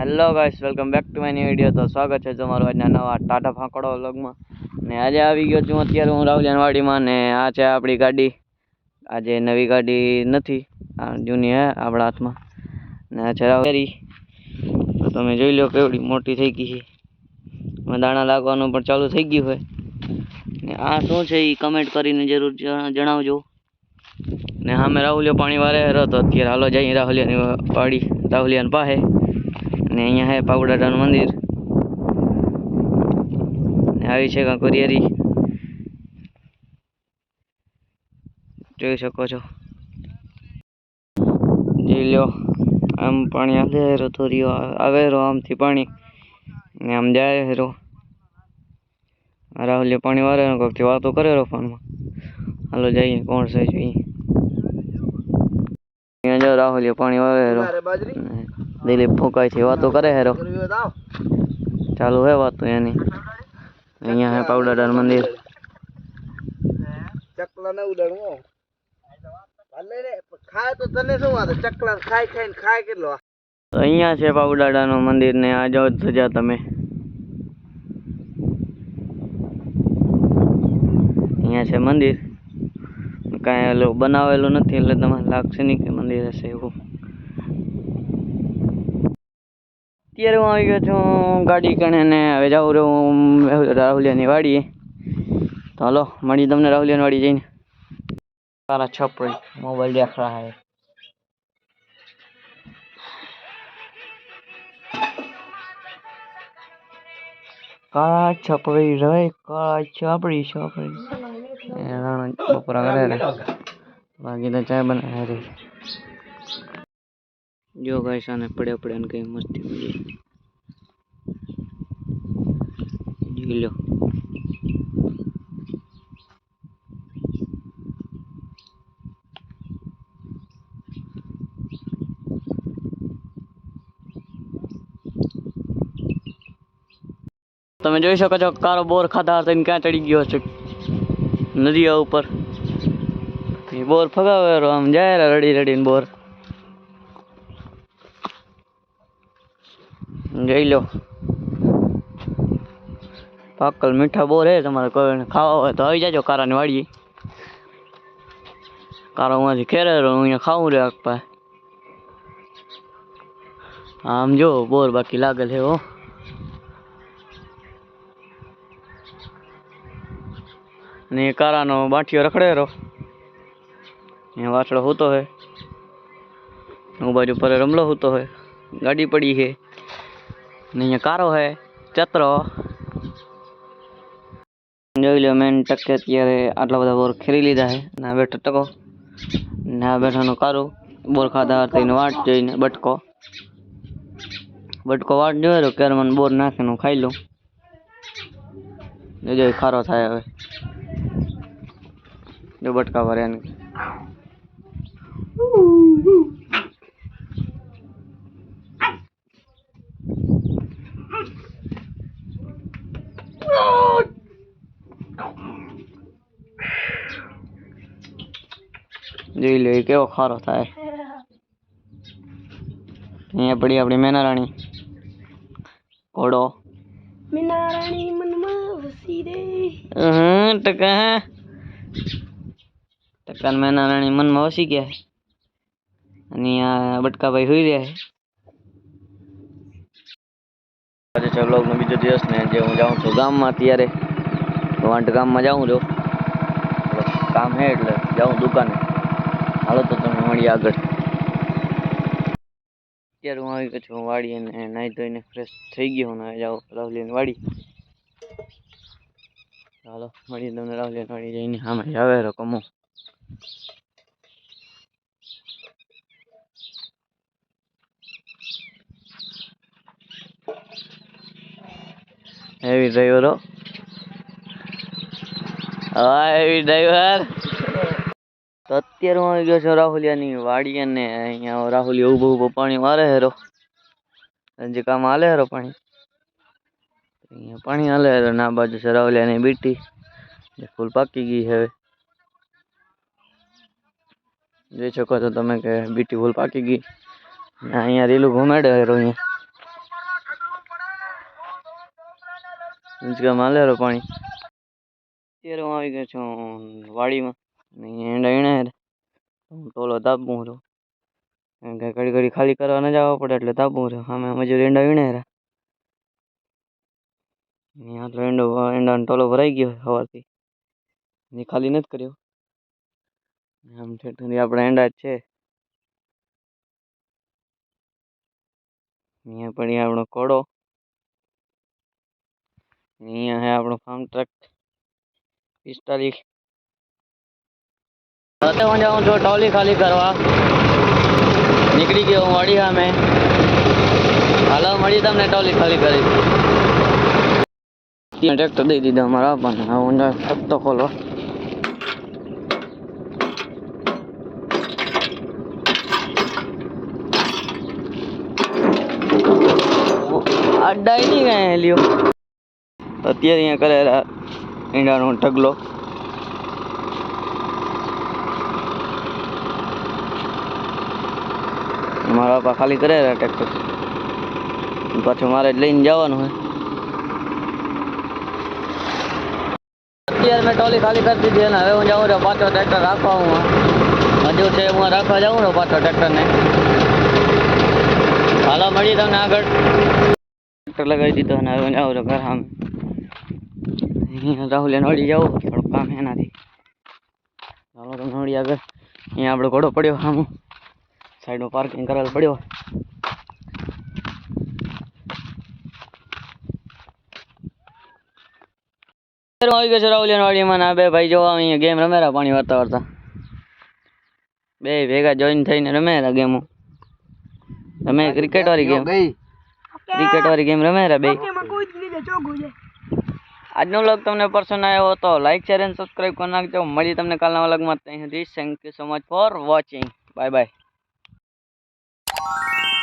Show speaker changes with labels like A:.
A: Hello guys welcome back to my new video તો સ્વાગત છે તમારું આજના નવા ટાટા ફાંકડો વ્લોગમાં ને આજે આવી ગયો છું અત્યારે હું રાવલિયાનવાડીમાં ને આ છે આપણી ગાડી. આજે નવી ગાડી નથી, આ જૂની હે આપણા હાથમાં. ને આ છે રાવલી તો તમે જોઈ લો કેવડી મોટી થઈ ગઈ છે. દાણા લાગવાનું પણ ચાલુ થઈ ગયું હોય ને આ શું છે એ કમેન્ટ કરીને જરૂર જણાવજો. ને સામે રાહુલિયો પાણી વારે હેરો તો અત્યારે હાલો જઈએ રાહુલિયાની વાડી રાહુલિયાની પાસે. ને અહીંયા હે પાવડાટાનું મંદિર. ને આવી છે કાંકરિયારી જોઈ શકો છો. જોઈ લ્યો આમ પાણી આવે તો થોડીઓ આવે હેરો આમથી પાણી. ને આમ જાય હેરો રાહુલ પાણી વારે કોકથી વાતો કરે હેરો ફોનમાં. હાલો જઈએ કોણ છે જોઈએ જો રાહુલિયો પાણી વારે દિલીપ ફૂંકાય છે વાતો કરે હેરો. ચાલુ હે વાતો એની. અહીંયા હે પાવડાદાર મંદિર.
B: ચકલા ને ઉડાડવું ખાય તો તને શું વાત ચકલા ખાઈ ખાઈને ખાય કેટલો
A: અહીંયા છે પાવડાડાનું મંદિર ને આ જાઓ સજા તમે. અહીંયા છે મંદિર. કાંઈ ઓલું બનાવેલું નથી એટલે તમને લાગશે નહીં કે મંદિર હશે એવું. અત્યારે હું આવી ગયો છું ગાડી કણે ને હવે જાઉં રહ્યો રાહુલિયાની વાડીએ તો હાલો મળી તમને રાહુલિયાની વાડી જઈને તારા છપડી મોબાઈલ દેખ રહા હે કાળા છપડી રે કાળા છપડી છપડી એ રાણા બપોરા કરે રે બાકી તો ચાય બનાવે રે જો ગાઈસ આને પડે પડે ને કઈ મસ્તી મળી જોઈ લો તમે જોઈ શકો છો કારો બોર ખાધા થઈને ક્યાં ચડી ગયો છે નદીઓ ઉપર એ બોર ફગાવે રો આમ જાય રે રડી રડીને બોર જોઈ લો પાકલ મીઠા બોર હે તમારે કોઈ ખાવા હોય તો આવી જાજો કારાની વાડીએ કારો માંથી ખેરે રો અહીંયા ખાવું રે આપા આમ જો બોર બાકી લાગેલ છે હો ને એ કારાનો બાંઠિયો રખડેરો અહીંયા વાછડો હોતો હે હું બાજુ પર રમલો હોતો હે ગાડી પડી છે ને અહીંયા કારો હે ચતરો જોઈ લો મેન ટકે અત્યારે આટલા બધા બોર ખેરી લીધા છે ને આ બેઠો ટકો ને આ બેઠાનો કારો બોર ખાધા થઈને વાટ જોઈને બટકો બટકો વાટ જોયો તો ક્યારે મને બોર નાખીને હું ખાઈ લઉં જોજો એ ખારો થાય હવે જો બટકા ભર્યા જોઈ લો કેવો ખારો થાય. અહીંયા પડી આપણી મેનારાણી. ઘોડો
B: મેનારાણી મનમાં વસી રે.
A: હમ ટકા હે. ટકા મેનારાણી મનમાં વસી ગયા. અને આ બટકાભાઈ હોઈ રહ્યા આજે છે બ્લોગનો બીજો દિવસ ને જે હું જાઉં છું ગામમાં અત્યારે. વાંટ ગામમાં જાઉં છું. કામ હે એટલે જાઉં દુકાને. હાલો તો તમે મળીએ આગળ. અત્યારે હું આવી ગયો છું વાડી અને નાહી ધોઈને ફ્રેશ થઈ ગયો હું જાઉં રાહુલીને વાડી. હાલો, મળીએ તમને રાહુલીને વાડી જઈને. આમાં આવે રકમો કમો. હેવી ડ્રાઈવરો હા. હેવી ડ્રાઈવર તો અત્યારે હું ગયો છું રાહુલિયાની વાડી અને અહીંયા રાહુલિયા ઊભો ઊભો પાણી મારે હેરો જે કામ હાલે હેરો પાણી અહીંયા પાણી હાલે હેરો ના બાજુ છે રાહુલિયાની બીટી ફૂલ પાકી ગઈ હવે જોઈ શકો છો તમે કે બીટી ફૂલ પાકી ગઈ અહીંયા રીલું ઘુમાડે હેરો અહીંયા ઊંચકા માલે પાણી અત્યારે હું આવી ગયો છું વાડીમાં હું ટોલો દાબું રહ્યો કારણ કે ઘડી ઘડી ખાલી કરવા ન જવા પડે એટલે દાબું રહ્યો. સામે મજૂર એંડા વીણે રહ્યા અહીંયા આટલો એંડો, એંડાનો ટોલો ભરાઈ ગયો સવારથી એ ખાલી નથી કર્યો. આમ ઠેઠ આપણા એંડા જ છે. અહીંયા પડી આપણો કોડો. અહીંયા હે આપણો ફાર્મ ટ્રક પિસ્તાલીસ રાતે હું જાઉં છું ટોલી ખાલી કરવા. નીકળી ગયો હું વાડી સામે. હાલો મળી તમને ટોલી ખાલી કરી. ટ્રેક્ટર દઈ દીધા અમારા હવે હું ફક્ત ખોલવા અડાઈ નહીં ગયા લ્યો અત્યારે અહીંયા કરેલા ઈંડાનો ઢગલો. મારા બાપા ખાલી કરે ટ્રેક્ટર પાછું મારે લઈને જવાનું હોય અત્યારે મેં ટોલી ખાલી કરી દીધી અને હવે હું જાઉં રહ્યો પાછો ટ્રેક્ટર રાખવા હું હજુ છે હું રાખવા જાઉં રહ્યો પાછો ટ્રેક્ટરને હાલો મળી તમને આગળ. ટ્રેક્ટર લગાવી દીધો અને હવે હું જાઉં રહ્યો ઘર સામે. અહીંયા રાહુલ વળી જાઉં થોડું કામ એનાથી. ચાલો તમે નડી આગળ. અહીંયા આપણો ઘોડો પડ્યો સામું. સાઈડમાં પાર્કિંગ કરેલ પડ્યો અત્યારે હું આવી ગયો છું રાહુલિયાન વાડીમાં ને આ બે ભાઈ જોવા અહીંયા ગેમ રમેરા પાણી વારતા વારતા બે ભેગા જોઈન થઈને રમેરા ગેમો તમે ક્રિકેટ વાળી ગેમ
B: ગઈ
A: ક્રિકેટ વાળી ગેમ રમેરા બે આજનો વ્લોગ તમને પસંદ આવ્યો તો લાઈક શેર અને સબસ્ક્રાઈબ કરી નાખજો મળી તમને કાલના વ્લોગમાં ત્યાં સુધી thank you so much for watching bye bye Música